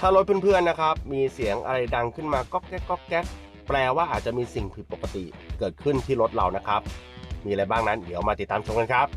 ถ้ารถเพื่อนๆนะครับ มีเสียงอะไรดังขึ้นมาก๊อกแก๊กก๊อกแก๊กแปลว่าอาจจะมีสิ่งผิดปกติเกิดขึ้นที่รถเรานะครับ มีอะไรบ้างนั้นเดี๋ยวมาติดตามชมกันครับ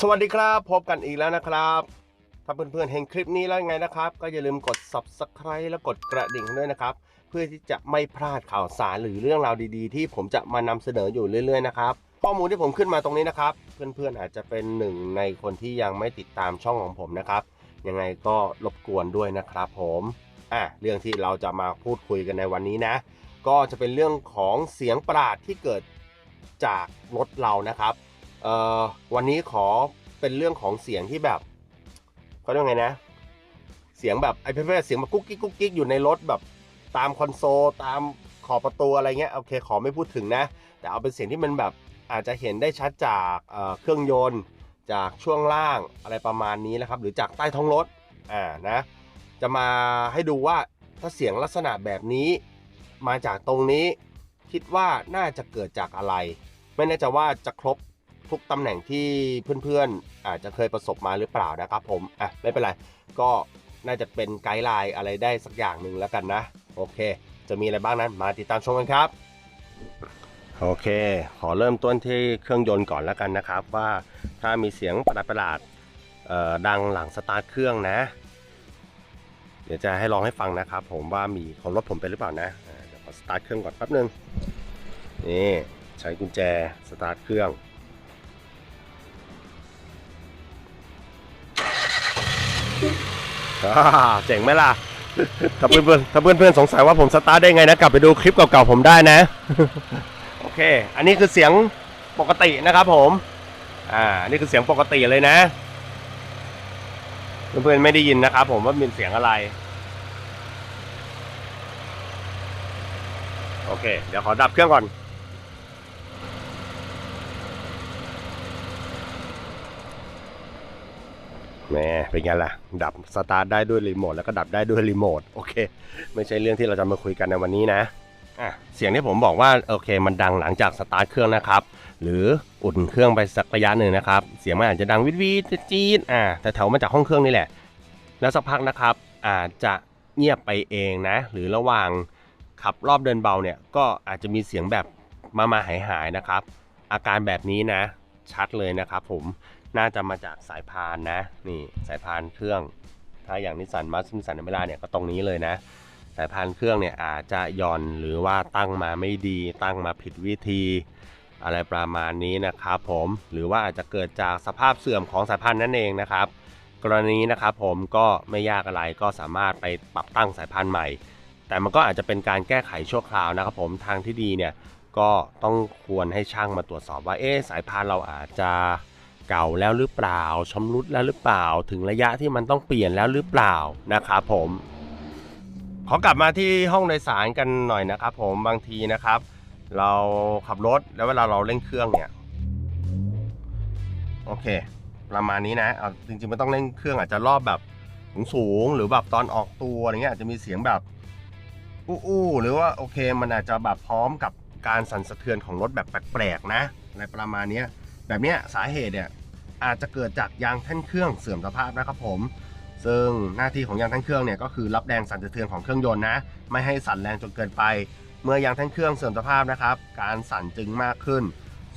สวัสดีครับ พบกันอีกแล้วนะครับ ถ้าเพื่อนๆเห็นคลิปนี้แล้วไงนะครับ ก็อย่าลืมกด subscribe และกดกระดิ่งด้วยนะครับ เพื่อที่จะไม่พลาดข่าวสารหรือเรื่องราวดีๆ ที่ผมจะมานำเสนออยู่เรื่อย ๆ นะครับ ข้อมูลที่ผมขึ้นมาตรงนี้นะครับ เพื่อนๆอาจจะเป็นหนึ่งในคนที่ยังไม่ติดตามช่องของผมนะครับ ยังไงก็รบกวนด้วยนะครับผมอะเรื่องที่เราจะมาพูดคุยกันในวันนี้นะ ก็จะเป็นเรื่องของเสียงประหลาดที่เกิดจากรถเรานะครับเอ่อวันนี้ขอเป็นเรื่องของเสียงที่แบบเขาเรียกไงนะ เสียงแบบไอ้เพื่อนๆเสียงแบบกุ๊กกิ๊กกุ๊กกิ๊กอยู่ในรถแบบตามคอนโซลตามขอบประตูอะไรเงี้ยโอเคขอไม่พูดถึงนะ แต่เอาเป็นเสียงที่มันแบบ อาจจะเห็นได้ชัดจากเเครื่องยนต์จากช่วงล่างอะไรประมาณนี้นะครับ หรือจากใต้ท้องรถอ่านะจะมาให้ดูว่าถ้าเสียงลักษณะแบบนี้มาจากตรงนี้คิดว่าน่าจะเกิดจากอะไร ไม่แน่ใจว่าจะครบทุกตำแหน่งที่เพื่อนๆ อาจจะเคยประสบมาหรือเปล่านะครับผมอะไม่เป็นไร ก็น่าจะเป็นไกด์ไลน์อะไรได้สักอย่างหนึ่งแล้วกันนะ โอเค จะมีอะไรบ้างนั้นมาติดตามชมกันครับ โอเค ขอเริ่มต้นที่เครื่องยนต์ก่อนแล้วกันนะครับ ว่าถ้ามีเสียงประหลาดๆดังหลังสตาร์ทเครื่องนะ เดี๋ยวจะให้ลองให้ฟังนะครับ ผมว่ามีของรถผมเป็นหรือเปล่านะเดี๋ยวขอสตาร์ทเครื่องก่อนแป๊บนึงนี่ใช้กุญแจสตาร์ทเครื่องเจ๋งไหมล่ะถ้าเพื่อนๆถ้าเพื่อนๆสงสัยว่าผมสตาร์ทได้ไงนะ กลับไปดูคลิปเก่าๆผมได้นะ เค อันนี้คือเสียงปกตินะครับผม อ่า นี่คือเสียงปกติเลยนะ เพื่อนๆไม่ได้ยินนะครับผมว่ามีเสียงอะไร โอเค เดี๋ยวขอดับเครื่องก่อน แหม เป็นไงล่ะ ดับสตาร์ทได้ด้วยรีโมทแล้วก็ดับได้ด้วยรีโมท โอเค ไม่ใช่เรื่องที่เราจะมาคุยกันในวันนี้นะ อะเสียงที่ผมบอกว่าโอเคมันดังหลังจากสตาร์ทเครื่องนะครับ หรืออุ่นเครื่องไปสักระยะหนึ่งนะครับ เสียงมันอาจจะดังวิดวิดจี๊ดอ่าแต่แถวมาจากห้องเครื่องนี่แหละ แล้วสักพักนะครับ อาจจะเงียบไปเองนะ หรือระหว่างขับรอบเดินเบาเนี่ยก็อาจจะมีเสียงแบบมามาหายหายนะครับ อาการแบบนี้นะ ชัดเลยนะครับ ผมน่าจะมาจากสายพานนะ นี่สายพานเครื่อง ถ้าอย่างนิสสันมาสนิสสันเวลาเนี่ยก็ตรงนี้เลยนะ สายพานเครื่องเนี่ยอาจจะหย่อนหรือว่าตั้งมาไม่ดีตั้งมาผิดวิธี อะไรประมาณนี้นะครับผมหรือว่าอาจจะเกิดจากสภาพเสื่อมของสายพานธุ์นั่นเองนะครับ กรณีนี้นะครับผมก็ไม่ยากอะไรก็สามารถไปปรับตั้งสายพานธุ์ใหม่ แต่มันก็อาจจะเป็นการแก้ไขชั่วคราวนะครับผมทางที่ดีเนี่ยก็ต้องควรให้ช่างมาตรวจสอบว่าเอ๊สายพานเราอาจจะเก่าแล้วหรือเปล่าชำรุดแล้วหรือเปล่า ถึงระยะที่มันต้องเปลี่ยนแล้วหรือเปล่านะครับผม ขอกลับมาที่ห้องโดยสารกันหน่อยนะครับ ผมบางทีนะครับ เราขับรถแล้วเวลาเราเร่งเครื่องเนี่ยโอเค ประมาณนี้นะเอาจริงๆไม่ต้องเร่งเครื่องอาจจะรอบแบบสูงๆหรือแบบตอนออกตัวอะไรเงี้ยอาจจะมีเสียงแบบอู้ๆหรือว่าโอเคมันอาจจะแบบพร้อมกับการสั่นสะเทือนของรถแบบแปลกๆนะอะไรประมาณนี้แบบเนี้ยสาเหตุเนี่ยอาจจะเกิดจากยางแท่นเครื่องเสื่อมสภาพนะครับผม ซึ่งหน้าที่ของยางแท่นเครื่องเนี่ยก็คือรับแรงสั่นสะเทือนของเครื่องยนต์นะ ไม่ให้สั่นแรงจนเกินไป เมื่อยางแท่นเครื่องเสื่อมสภาพนะครับ การสั่นจึงมากขึ้น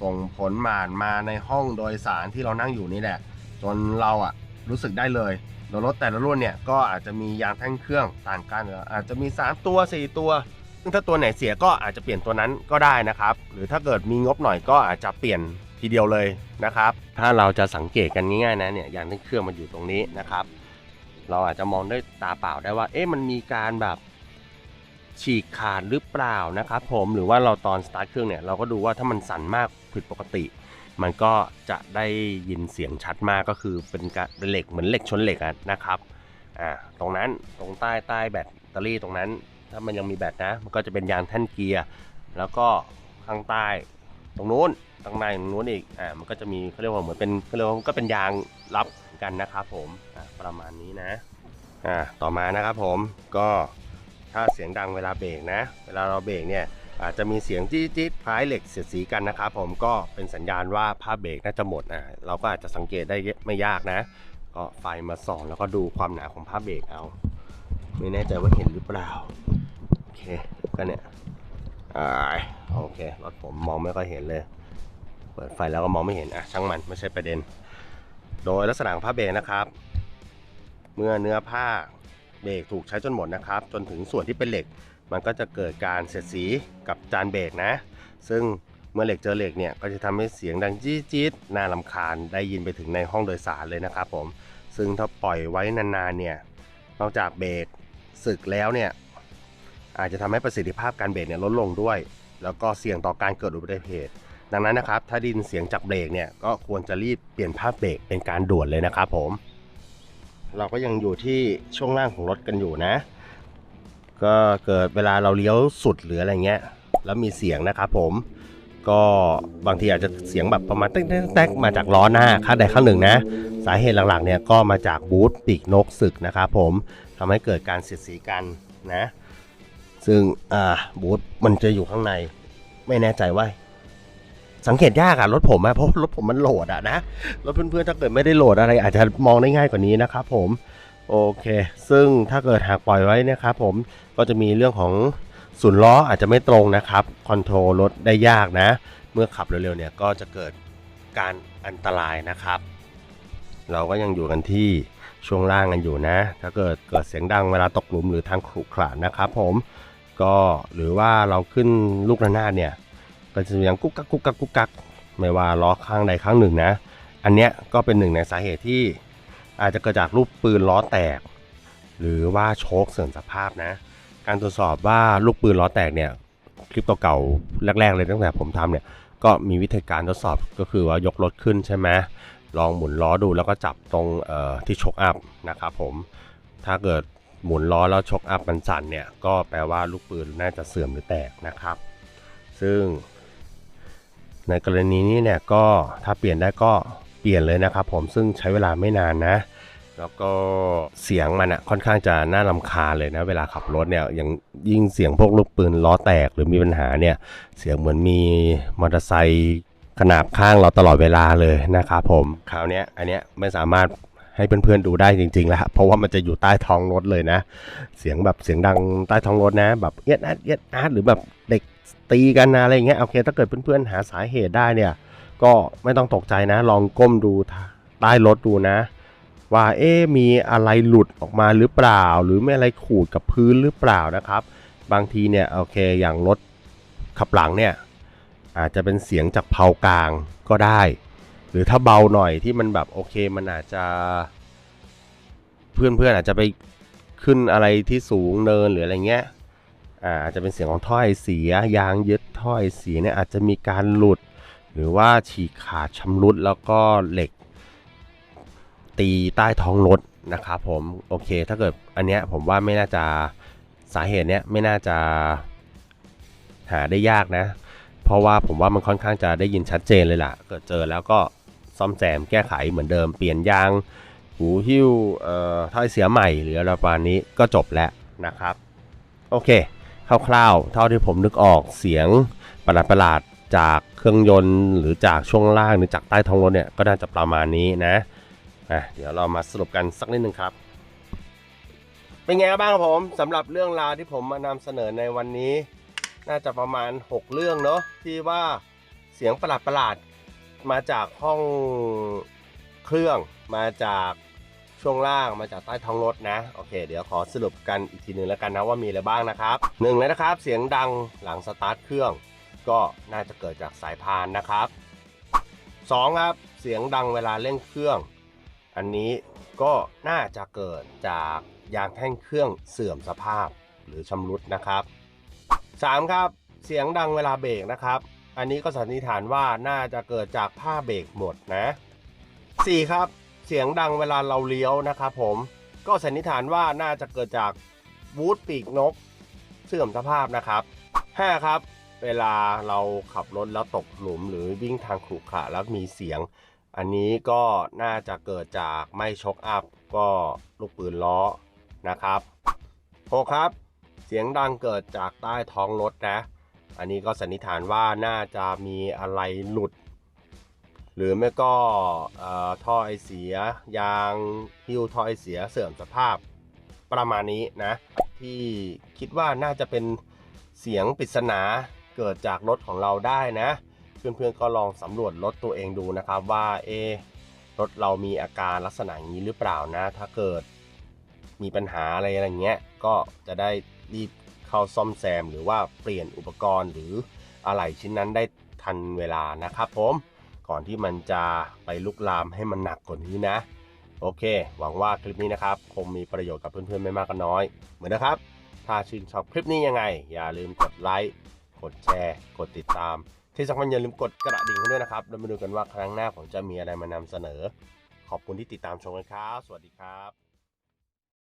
ส่งผลหมานมาในห้องโดยสารที่เรานั่งอยู่นี่แหละ จนเราอะรู้สึกได้เลยโดยรถแต่ละรุ่นเนี่ยก็อาจจะมียางแท่นเครื่องต่างกันอาจจะมี 3 ตัว 4 ตัว ซึ่งถ้าตัวไหนเสียก็อาจจะเปลี่ยนตัวนั้นก็ได้นะครับ หรือถ้าเกิดมีงบหน่อยก็อาจจะเปลี่ยนทีเดียวเลยนะครับ ถ้าเราจะสังเกตกันง่ายๆนะเนี่ยยางแท่นเครื่องมันอยู่ตรงนี้นะครับ เราอาจจะมองด้วยตาเปล่าได้ว่า เอ๊ะมันมีการแบบฉีกขาดหรือเปล่านะครับผมหรือว่าเราตอนสตาร์ทเครื่องเนี่ยเราก็ดูว่าถ้ามันสั่นมากผิดปกติ มันก็จะได้ยินเสียงชัดมากก็คือเป็นกะเป็นเหล็กเหมือนเหล็กชนเหล็กนะครับอ่าตรงนั้นตรงใต้ใต้แบตเตอรี่ตรงนั้น ถ้ามันยังมีแบตนะ มันก็จะเป็นยางแท่นเกียร์แล้วก็ข้างใต้ ตรงนู้นตรงในตรงนู้นอีกอ่ามันก็จะมีเขาเรียกว่าเหมือนเป็นเขาเรียกว่าก็เป็นยางรับกันนะครับผม ประมาณนี้นะอ่าต่อมานะครับผมก็ถ้าเสียงดังเวลาเบรกนะ เวลาเราเบรกเนี่ยอาจจะมีเสียงจี๊ดจี๊ดคล้ายเหล็กเสียดสีกันนะครับผมก็เป็นสัญญาณว่าผ้าเบรกน่าจะหมดนะเราก็อาจจะสังเกตได้ไม่ยากนะ ก็ไฟมาส่องแล้วก็ดูความหนาของผ้าเบรกเอาไม่แน่ใจว่าเห็นหรือเปล่าโอเคก็เนี่ยอ่าโอเครถผมมองไม่ค่อยเห็นเลย เปิดไฟแล้วก็มองไม่เห็นอะช่างมันไม่ใช่ประเด็น โดยลักษณะของผ้าเบรกนะครับ เมื่อเนื้อผ้าเบรกถูกใช้จนหมดนะครับ จนถึงส่วนที่เป็นเหล็ก มันก็จะเกิดการเสียดสีกับจานเบรกนะ ซึ่งเมื่อเหล็กเจอเหล็กเนี่ยก็จะทำให้เสียงดังจี๊ดจี๊ดน่าลำคาญได้ยินไปถึงในห้องโดยสารเลยนะครับผม ซึ่งถ้าปล่อยไว้นานๆเนี่ยนอกจากเบรกสึกแล้วเนี่ยอาจจะทำให้ประสิทธิภาพการเบรกเนี่ยลดลงด้วย แล้วก็เสี่ยงต่อการเกิดอุบัติเหตุดังนั้นนะครับ ถ้าดินเสียงจากเบรกเนี่ยก็ควรจะรีบเปลี่ยนภาพเบรกเป็นการด่วนเลยนะครับผม เราก็ยังอยู่ที่ช่วงล่างของรถกันอยู่นะ ก็เกิดเวลาเราเลี้ยวสุดหรืออะไรเงี้ย แล้วมีเสียงนะครับผม ก็บางทีอาจจะเสียงแบบประมาณแต๊กๆมาจากล้อหน้าข้างใดข้างหนึ่งนะ สาเหตุหลักๆเนี่ยก็มาจากบูทปีกนกศึกนะครับผมทำให้เกิดการเสียดสีกันนะ ซึ่งอ่าบูทมันจะอยู่ข้างใน ไม่แน่ใจว่า สังเกตยากอะรถผมอะเพราะรถผมมันโหลดอะนะรถเพื่อนๆถ้าเกิดไม่ได้โหลดอะไร อาจจะมองได้ง่ายกว่านี้นะครับผมโอเค ซึ่งถ้าเกิดหากปล่อยไว้นะครับผมก็จะมีเรื่องของศูนย์ล้ออาจจะไม่ตรงนะครับคอนโทรลรถได้ยากนะ เมื่อขับเร็วๆเนี่ยก็จะเกิดการอันตรายนะครับ เราก็ยังอยู่กันที่ช่วงล่างกันอยู่นะ ถ้าเกิดเกิดเสียงดังเวลาตกหลุมหรือทางขรุขระนะครับผมก็หรือว่าเราขึ้นลูกระนาดเนี่ย ก็จะยังกุ๊กกักกุ๊กกักกุ๊กกักไม่ว่าล้อข้างใดข้างหนึ่งนะ อันเนี้ยก็เป็นหนึ่งในสาเหตุที่อาจจะเกิดจากลูกปืนล้อแตก หรือว่าโชคเสื่อมสภาพนะ การตรวจสอบว่าลูกปืนล้อแตกเนี่ยคลิปเก่าๆแรกๆเลยตั้งแต่ผมทำเนี่ยก็มีวิธีการทดสอบก็คือว่ายกรถขึ้นใช่ไหมลองหมุนล้อดูแล้วก็จับตรงที่ชกอัพนะครับผมถ้าเกิดหมุนล้อแล้วชกอัพมันสั่นเนี่ยก็แปลว่าลูกปืนน่าจะเสื่อมหรือแตกนะครับ ซึ่ง ในกรณีนี้เนี่ยก็ถ้าเปลี่ยนได้ก็เปลี่ยนเลยนะครับผมซึ่งใช้เวลาไม่นานนะ แล้วก็เสียงมันอะค่อนข้างจะน่ารำคาเลยนะเวลาขับรถเนี่ยอย่างยิ่งเสียงพวกลูกปืนล้อแตกหรือมีปัญหาเนี่ยเสียงเหมือนมีมอเตอร์ไซค์ขนาบข้างเราตลอดเวลาเลยนะครับผมคราวนี้อันเนี้ยไม่สามารถให้เพื่อนๆดูได้จริงๆแล้วเพราะว่ามันจะอยู่ใต้ท้องรถเลยนะ เสียงแบบเสียงดังใต้ท้องรถนะ แบบเอียดอาดเอียดอาดหรือแบบเด็ก ตีกันนะอะไรเงี้ยโอเค ถ้าเกิดเพื่อนๆหาสาเหตุได้เนี่ย ก็ไม่ต้องตกใจนะ ลองก้มดูใต้รถดูนะ ว่าเอ๊มีอะไรหลุดออกมาหรือเปล่า หรือไมีอะไรขูดกับพื้นหรือเปล่านะครับ บางทีเนี่ยโอเคอย่างรถขับหลังเนี่ยอาจจะเป็นเสียงจากเพากลางก็ได้ หรือถ้าเบาหน่อยที่มันแบบโอเคมันอาจจะ เพื่อนๆอาจจะไปขึ้นอะไรที่สูงเนินหรืออะไรเงี้ย อาอาจจะเป็นเสียงของถ้อยเสียยางยึดถ้อยเสียเนี่ยอาจจะมีการหลุด หรือว่าฉีกขาดชำรุดแล้วก็เหล็ก ตีใต้ท้องรถนะครับผมโอเค ถ้าเกิดอันเนี้ยผมว่าไม่น่าจะสาเหตุเนี้ยไม่น่าจะหาได้ยากนะ เพราะว่าผมว่ามันค่อนข้างจะได้ยินชัดเจนเลยล่ะ เกิดเจอแล้วก็ซ่อมแซมแก้ไขเหมือนเดิมเปลี่ยนยางหูหิ้วเอ่อถ้อยเสียใหม่หรืออะไรประมาณนี้ก็จบแล้วนะครับ โอเค คร่าวๆ เท่าที่ผมนึกออกเสียงประหลาดๆจากเครื่องยนต์ หรือจากช่วงล่างหรือจากใต้ท้องรถเนี่ยก็น่าจะประมาณนี้นะอะเดี๋ยวเรามาสรุปกันสักนิดนึงครับ เป็นไงบ้างครับผมสำหรับเรื่องราวที่ผมมานำเสนอในวันนี้ น่าจะประมาณ 6 เรื่องเนาะที่ว่าเสียงประหลาดๆมาจากห้องเครื่องมาจาก ช่วงล่างมาจากใต้ท้องรถนะ โอเค เดี๋ยวขอสรุปกันอีกทีหนึ่งแล้วกันนะว่ามีอะไรบ้างนะครับหนึ่งเลยนะครับ เสียงดังหลังสตาร์ทเครื่อง ก็น่าจะเกิดจากสายพานนะครับสองครับ เสียงดังเวลาเร่งเครื่อง อันนี้ก็น่าจะเกิดจากยางแท่งเครื่องเสื่อมสภาพหรือชำรุดนะครับ 3 ครับ เสียงดังเวลาเบรกนะครับ อันนี้ก็สันนิษฐานว่าน่าจะเกิดจากผ้าเบรกหมดนะ 4 ครับ เสียงดังเวลาเราเลี้ยวนะครับผมก็สันนิษฐานว่าน่าจะเกิดจากวูดปีกนก เสื่อมสภาพนะครับ 5 ครับ เวลาเราขับรถแล้วตกหลุมหรือวิ่งทางขรุขระแล้วมีเสียง อันนี้ก็น่าจะเกิดจากไม่ชกอัพ ก็ลูกปืนล้อนะครับ6ครับ เสียงดังเกิดจากใต้ท้องรถนะ อันนี้ก็สันนิษฐานว่าน่าจะมีอะไรหลุด หรือไม่ก็ท่อไอเสีย ยางฮิวท่อไอเสียเสื่อมสภาพประมาณนี้นะ ที่คิดว่าน่าจะเป็นเสียงปริศนาเกิดจากรถของเราได้นะ เพื่อนๆก็ลองสำรวจรถตัวเองดูนะครับว่าเอรถเรามีอาการลักษณะอย่างนี้หรือเปล่านะ ถ้าเกิดมีปัญหาอะไรอะไรเงี้ยก็จะได้รีบเข้าซ่อมแซม หรือว่าเปลี่ยนอุปกรณ์หรืออะไรชิ้นนั้นได้ทันเวลานะครับผม ก่อนที่มันจะไปลุกลามให้มันหนักกว่านี้นะ โอเค หวังว่าคลิปนี้นะครับ คงมีประโยชน์กับเพื่อนๆไม่มากก็น้อย เหมือนนะครับ ถ้าชื่นชอบคลิปนี้ยังไง อย่าลืมกดไลค์กดแชร์ กดติดตาม ที่สำคัญอย่าลืมกดกระดิ่งให้ด้วยนะครับแล้วมาดูกันว่าครั้งหน้าผมจะมีอะไรมานำเสนอ ขอบคุณที่ติดตามชมกันครับ สวัสดีครับ